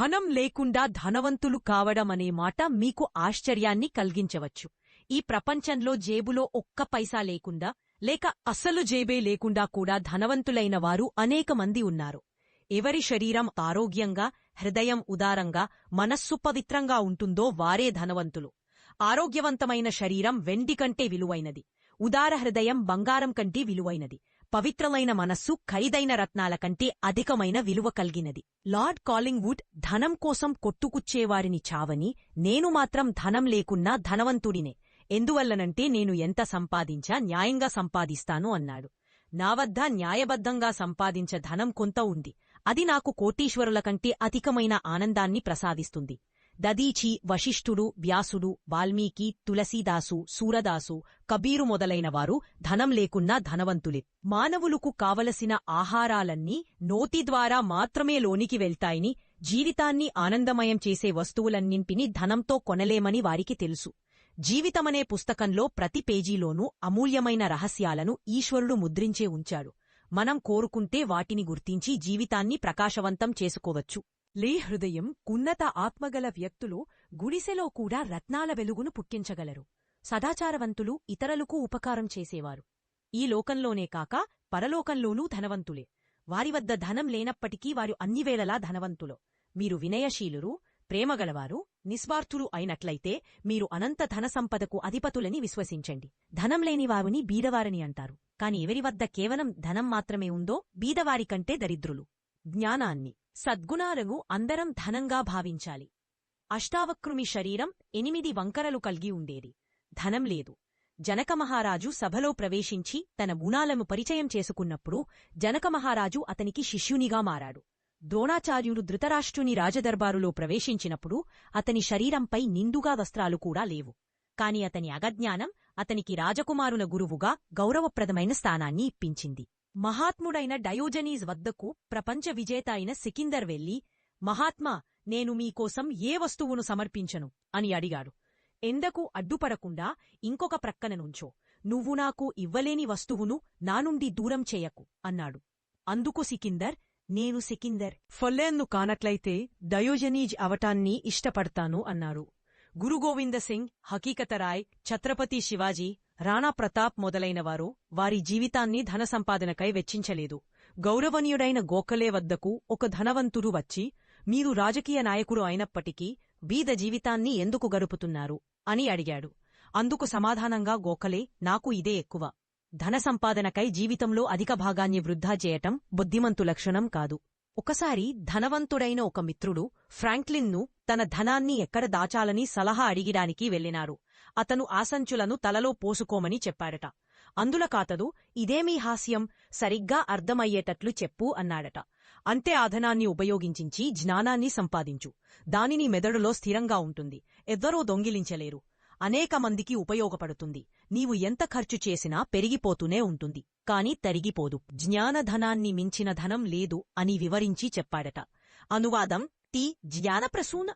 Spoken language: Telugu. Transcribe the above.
ధనం లేకుండా ధనవంతులు కావడమనే మాట మీకు ఆశ్చర్యాన్ని కలిగించవచ్చు. ఈ ప్రపంచంలో జేబులో ఒక్క పైసా లేకుండా లేక అసలు జేబే లేకుండా కూడా ధనవంతులైన వారు అనేక మంది ఉన్నారు. ఎవరి శరీరం ఆరోగ్యంగా హృదయం ఉదారంగా మనస్సు పవిత్రంగా ఉంటుందో వారే ధనవంతులు. ఆరోగ్యవంతమైన శరీరం వెండి కంటే విలువైనది. ఉదార హృదయం బంగారం కంటే విలువైనది. పవిత్రమైన మనస్సు ఖరీదైన రత్నాల కంటే అధికమైన విలువ కలిగినది. లార్డ్ కాలింగ్వుడ్ ధనం కోసం కొట్టుకుచ్చేవారిని చావని నేను మాత్రం ధనం లేకున్నా ధనవంతుడినే. ఎందువల్లనంటే నేను ఎంత సంపాదించా న్యాయంగా సంపాదిస్తాను అన్నాడు. నా వద్ద న్యాయబద్ధంగా సంపాదించ ధనం కొంత ఉంది. అది నాకు కోటీశ్వరుల కంటే అధికమైన ఆనందాన్ని ప్రసాదిస్తుంది. దదీచి వశిష్ఠుడు వ్యాసుడు వాల్మీకి తులసీదాసు సూరదాసు కబీరు మొదలైనవారు ధనం లేకున్నా ధనవంతులే. మానవులకు కావలసిన ఆహారాలన్నీ నోతిద్వారా మాత్రమే లోనికి వెళ్తాయని జీవితాన్ని ఆనందమయం చేసే వస్తువులన్నింటినీ ధనంతో కొనలేమని వారికి తెలుసు. జీవితమనే పుస్తకంలో ప్రతి పేజీలోనూ అమూల్యమైన రహస్యాలను ఈశ్వరుడు ముద్రించే ఉంచాడు. మనం కోరుకుంటే వాటిని గుర్తించి జీవితాన్ని ప్రకాశవంతం చేసుకోవచ్చు. లే హృదయం ఉన్నత ఆత్మగల వ్యక్తులు గుడిసెలో కూడా రత్నాల వెలుగును పుట్టించగలరు. సదాచారవంతులు ఇతరులకు ఉపకారం చేసేవారు. ఈ లోకంలోనే కాక పరలోకంలోనూ ధనవంతులే. వారి వద్ద ధనం లేనప్పటికీ వారు అన్నివేళలా ధనవంతులు. మీరు వినయశీలురు ప్రేమగలవారు నిస్వార్థులు అయినట్లయితే మీరు అనంత ధన సంపదకు అధిపతులని విశ్వసించండి. ధనం లేని వారిని బీదవారని అంటారు. కాని ఎవరి వద్ద కేవలం ధనం మాత్రమే ఉందో బీదవారికంటే దరిద్రులు. జ్ఞానాన్ని సద్గుణాలను అందరం ధనంగా భావించాలి. అష్టావక్రుమి శరీరం ఎనిమిది వంకరలు కలిగి ఉండేది. ధనం లేదు. జనకమహారాజు సభలో ప్రవేశించి తన గుణాలను పరిచయం చేసుకున్నప్పుడు జనకమహారాజు అతనికి శిష్యునిగా మారాడు. ద్రోణాచార్యుడు ధృతరాష్ట్రుని రాజదర్బారులో ప్రవేశించినప్పుడు అతని శరీరంపై నిందుగా వస్త్రాలు కూడా లేవు. కాని అతని అగజ్ఞానం అతనికి రాజకుమారుల గురువుగా గౌరవప్రదమైన స్థానాన్ని ఇప్పించింది. మహాత్ముడైన డయోజనీస్ వద్దకు ప్రపంచ విజేత అయిన సికిందర్ వెళ్ళి మహాత్మా నేను మీకోసం ఏ వస్తువును సమర్పించను? అని అడిగాడు. ఎందకు అడ్డుపడకుండా ఇంకొక ప్రక్కన నుంచో. నువ్వు నాకు ఇవ్వలేని వస్తువును నా నుండి దూరం చేయకు అన్నాడు. అందుకు సికిందర్ నేను సికిందర్. ఫొల్లేన్ను కానట్లయితే డయోజనీజ్ అవటాన్ని ఇష్టపడతాను గురు గురుగోవింద సింగ్ హకీకతరాయ్ ఛత్రపతి శివాజీ రాణా ప్రతాప్ మొదలైనవారు వారి జీవితాన్ని ధన సంపాదనకై వెచ్చించలేదు. గౌరవనీయుడైన గోఖలే వద్దకు ఒక ధనవంతుడు వచ్చి మీరు రాజకీయ నాయకుడు అయినప్పటికీ బీద జీవితాన్ని ఎందుకు గడుపుతున్నారు? అని అడిగాడు. అందుకు సమాధానంగా గోఖలే నాకు ఇదే ఎక్కువ. ధన సంపాదనకై జీవితంలో అధిక భాగాన్ని వృద్ధా చేయటం బుద్ధిమంతు లక్షణం కాదు. ఒకసారి ధనవంతుడైన ఒక మిత్రుడు ఫ్రాంక్లిన్ను తన ధనాన్ని ఎక్కడ దాచాలని సలహా అడిగిడానికి వెళ్ళినారు అతను ఆసంచులను తలలో పోసుకోమని చెప్పాడట. అందుల కాతదు ఇదేమీ హాస్యం? సరిగ్గా అర్థమయ్యేటట్లు చెప్పు అన్నాడట. అంతే ఆధనాన్ని ఉపయోగించించి జ్ఞానాన్ని సంపాదించు. దానిని మెదడులో స్థిరంగా ఉంటుంది. ఎవ్వరూ దొంగిలించలేరు. అనేక మందికి ఉపయోగపడుతుంది. నీవు ఎంత ఖర్చు చేసినా పెరిగిపోతూనే ఉంటుంది. కాని తరిగిపోదు. జ్ఞానధనాన్ని మించిన ధనం లేదు అని వివరించి చెప్పాడట. అనువాదం టి. జ్ఞానప్రసూన.